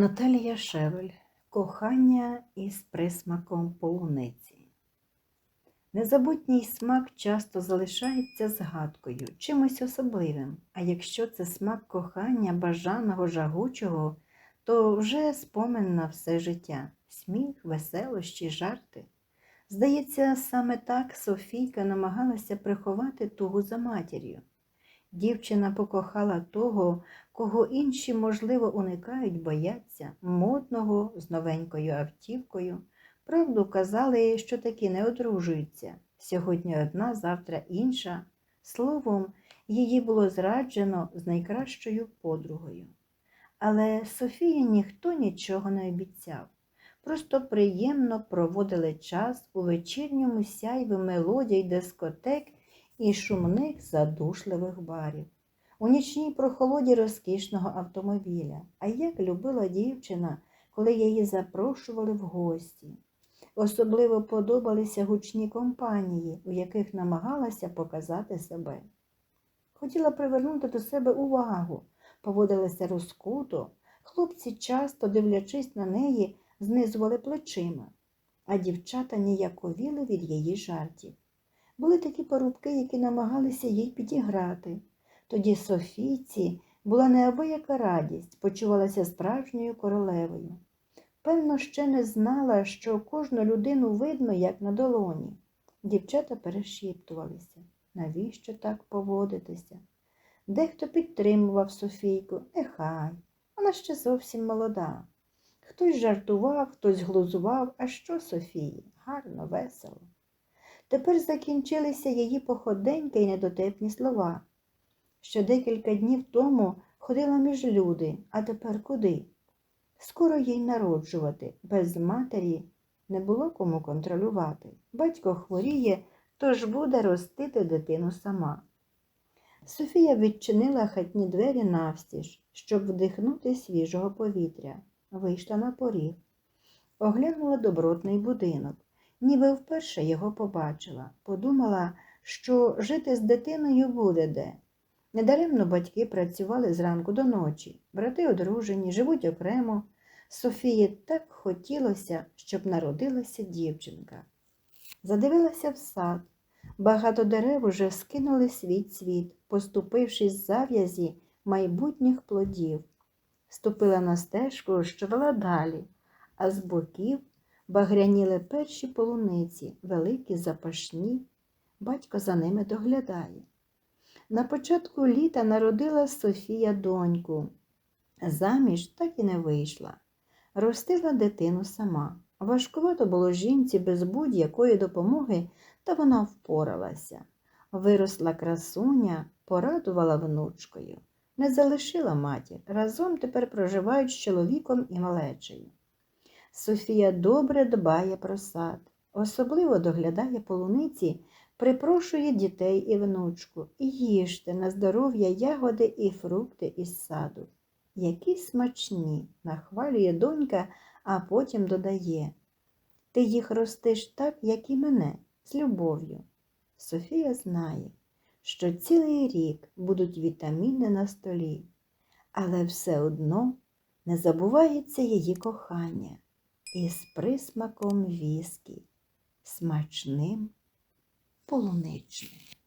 Наталія Шевель Кохання із присмаком полуниці. Незабутній смак часто залишається згадкою, чимось особливим, а якщо це смак кохання, бажаного, жагучого, то вже спомин на все життя, сміх, веселощі, жарти. Здається, саме так Софійка намагалася приховати тугу за матір'ю. Дівчина покохала того, кого інші, можливо, уникають, бояться, модного з новенькою автівкою. Правду казали, що такі не одружуються. Сьогодні одна, завтра інша. Словом, її було зраджено з найкращою подругою. Але Софії ніхто нічого не обіцяв. Просто приємно проводили час у вечірньому сяйві мелодій дискотек і шумних задушливих барів. У нічній прохолоді розкішного автомобіля. А як любила дівчина, коли її запрошували в гості. Особливо подобалися гучні компанії, у яких намагалася показати себе. Хотіла привернути до себе увагу, поводилася розкуто, хлопці, часто, дивлячись на неї, знизували плечима, а дівчата ніяковіли від її жартів. Були такі порубки, які намагалися їй підіграти. Тоді Софійці була неабияка радість, почувалася справжньою королевою. Певно, ще не знала, що кожну людину видно, як на долоні. Дівчата перешіптувалися, навіщо так поводитися? Дехто підтримував Софійку, нехай, вона ще зовсім молода. Хтось жартував, хтось глузував, а що Софії? Гарно, весело. Тепер закінчилися її походеньки й недотепні слова. Ще декілька днів тому ходила між люди, а тепер куди? Скоро їй народжувати, без матері не було кому контролювати. Батько хворіє, тож буде ростити дитину сама. Софія відчинила хатні двері навстіж, щоб вдихнути свіжого повітря. Вийшла на поріг, оглянула добротний будинок, ніби вперше його побачила, подумала, що жити з дитиною буде де. Недаремно батьки працювали зранку до ночі, брати одружені, живуть окремо. Софії так хотілося, щоб народилася дівчинка. Задивилася в сад. Багато дерев уже скинули свій цвіт, поступившись зав'язі майбутніх плодів. Ступила на стежку, що вела далі, а з боків багряніли перші полуниці, великі запашні. Батько за ними доглядає. На початку літа народила Софія доньку. Заміж так і не вийшла. Ростила дитину сама. Важкувато було жінці без будь-якої допомоги, та вона впоралася. Виросла красуня, порадувала внучкою. Не залишила матір. Разом тепер проживають з чоловіком і малечею. Софія добре дбає про сад, особливо доглядає полуниці, припрошує дітей і внучку. Їжте на здоров'я ягоди і фрукти із саду. Які смачні, нахвалює донька, а потім додає. Ти їх ростиш так, як і мене, з любов'ю. Софія знає, що цілий рік будуть вітаміни на столі, але все одно не забувається її кохання із присмаком віскі, смачним полуничним.